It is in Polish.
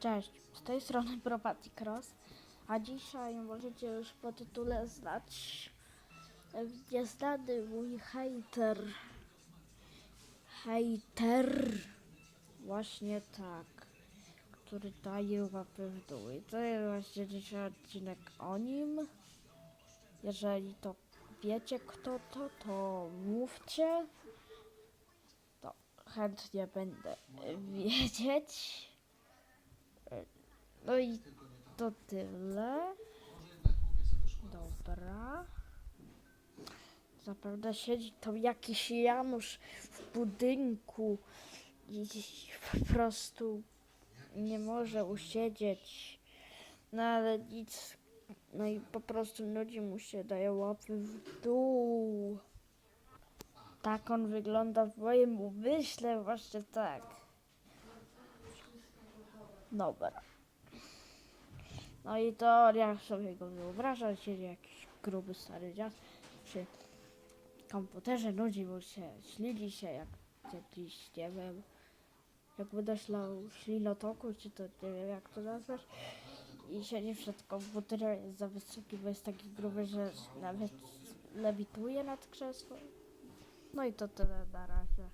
Cześć, z tej strony Propati Cross, a dzisiaj możecie już po tytule znać nieznany mój hejter. Hejter, właśnie tak, który daje łapy w dół. I to jest właśnie dzisiaj odcinek o nim. Jeżeli to wiecie kto to, to mówcie. To chętnie będę wiedzieć. No i to tyle. Dobra. Zapewne siedzi tam jakiś Janusz w budynku i po prostu nie może usiedzieć. No ale nic. No i po prostu ludzi mu się daje łapy w dół. Tak on wygląda w moim umyśle, właśnie tak. Dobra. No i to jak sobie go wyobrażam, siedzi jakiś gruby stary dziad przy komputerze, nudzi mu się, ślini się jak jakiś, nie wiem, jak wydeślał ślinotoku, czy to nie wiem jak to nazwać. I siedzi przed komputerem, jest za wysoki, bo jest taki gruby, że nawet lewituje nad krzesłem. No i to tyle na razie.